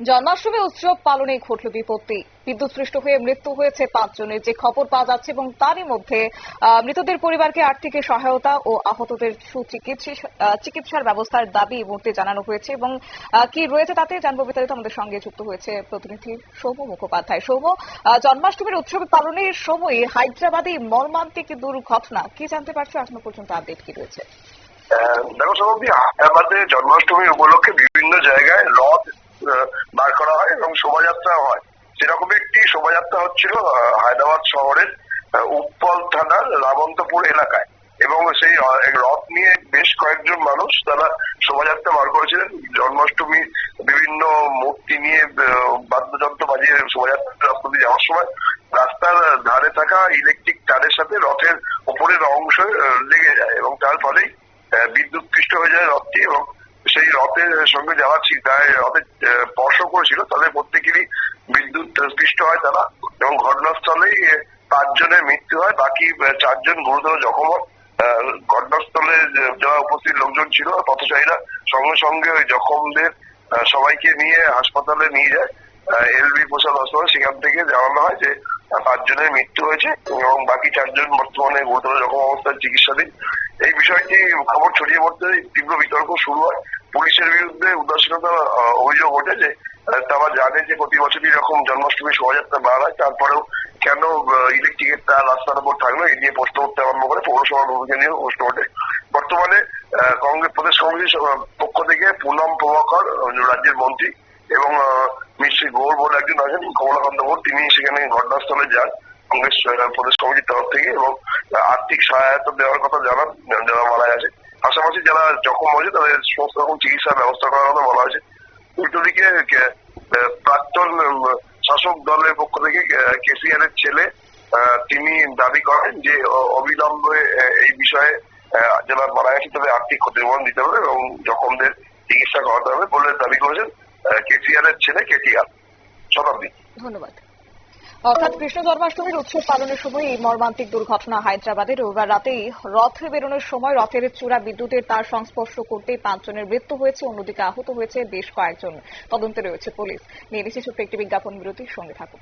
জন্মাষ্টমী উৎসব পালনে ঘটল বিপত্তি। বিদ্যুৎ সৃষ্ট হয়ে মৃত্যু হয়েছে পাঁচজনের। যে খবর পাওয়া যাচ্ছে এবং তারই মধ্যে মৃতদের পরিবারকে আর্থিক সহায়তা ও আহতদের চিকিৎসার ব্যবস্থার দাবি এই মুহূর্তে জানানো হয়েছে এবং কি রয়েছে তাতে জানব বিস্তারিত আমাদের সঙ্গে যুক্ত হয়েছে প্রতিনিধি সৌম্য মুখোপাধ্যায়। আহ, জন্মাষ্টমীর উৎসব পালনের সময় হায়দ্রাবাদে মর্মান্তিক দুর্ঘটনা। কি জানতে পারছ? এখনও পর্যন্ত আপডেট কি রয়েছে? দেখো সমাপ্তি হায়দ্রাবাদে জন্মাষ্টমী উপলক্ষে বিভিন্ন জায়গায় রথ আহ, বার করা হয় এবং শোভাযাত্রা হয় সেরকম একটি শোভাযাত্রা হচ্ছিল হায়দ্রাবাদ শহরের আহ, উপ্পল থানার রামন্তপুর এলাকায়। এবং সেই রথ নিয়ে বেশ কয়েকজন মানুষ তারা শোভাযাত্রা বার করেছিলেন। জন্মাষ্টমী বিভিন্ন মূর্তি নিয়ে বাদ্যযন্ত্র বাজিয়ে শোভাযাত্রা রাস্তা দিয়ে যাওয়ার সময় রাস্তার ধারে থাকা ইলেকট্রিক তারের সাথে রথের উপরের অংশ লেগে যায় এবং তার ফলেই বিদ্যুৎ পৃষ্ঠ হয়ে যায় রথটি এবং সেই রথের সঙ্গে যারা রথে স্পর্শ করেছিল, তাদের প্রত্যেকেরই বিদ্যুৎ স্পৃষ্ট হয় তারা, এবং ঘটনাস্থলেই পাঁচজনের মৃত্যু হয়, বাকি চারজন গুরুতর জখম হয়। ঘটনাস্থলে যারা উপস্থিত লোকজন ছিল, পথচারীরা সঙ্গে সঙ্গে ওই জখমদের সবাইকে নিয়ে হাসপাতালে নিয়ে যায়। এলবি প্রসাদ হাসপাতাল সেখান থেকে জানানো হয় যে, পাঁচজনের মৃত্যু হয়েছে, এবং বাকি চারজন বর্তমানে গুরুতর জখম অবস্থায় চিকিৎসাধীন। এই বিষয়টি খবর ছড়িয়ে পড়তে তীব্র বিতর্ক শুরু হয়। পুলিশের বিরুদ্ধে উদাসীনতা অভিযোগ ওঠে যে তারা জানে যে প্রতি বছরই এরকম জন্মাষ্টমী শোভাযাত্রা বার হয় তারপরেও কেন ইলেকট্রিকের তার রাস্তার উপর থাকল এই নিয়ে প্রশ্ন উঠতে আরম্ভ করে। পৌরসভার ভূমিকা নিয়েও প্রশ্ন ওঠে। বর্তমানে কংগ্রেস প্রদেশ কংগ্রেস পক্ষ থেকে পুনম প্রভাকর রাজ্যের মন্ত্রী এবং মিশ্রী গৌর বলে একজন আছেন, কমলাকান্ত গৌর তিনি সেখানে ঘটনাস্থলে যান কংগ্রেস প্রদেশ কমিটির তরফ থেকে এবং আর্থিক সহায়তা দেওয়ার কথা জানান, যারা মারা গেছে পাশাপাশি যারা জখম হয়েছে, তাদের সমস্ত রকম চিকিৎসার ব্যবস্থা করার কথা বলা হয়েছে। উল্টো দিকে প্রাক্তন শাসক দলের পক্ষ থেকে কেসিআর এর ছেলে তিনি দাবি করেন যে অবিলম্বে এই বিষয়ে যারা মারা গেছে তাদের আর্থিক ক্ষতিপূরণ দিতে হবে এবং জখমদের চিকিৎসা করাতে হবে বলে দাবি করেছেন কেসিআর এর ছেলে কেটিআর শতাব্দী। ধন্যবাদ। অর্থাৎ কৃষ্ণ জন্মাষ্টমীর উৎসব পালনের সময় এই মর্মান্তিক দুর্ঘটনা হায়দ্রাবাদে রবিবার রাতেই রথে বেরোনোর সময় রথের চূড়া বিদ্যুতের তার সংস্পর্শ করতেই পাঁচজনের মৃত্যু হয়েছে, অন্যদিকে আহত হয়েছে বেশ কয়েকজন। তদন্তে রয়েছে পুলিশ। নিয়ে নিচ্ছে ছোট্ট একটি বিজ্ঞাপন বিরতির সঙ্গে থাকুন।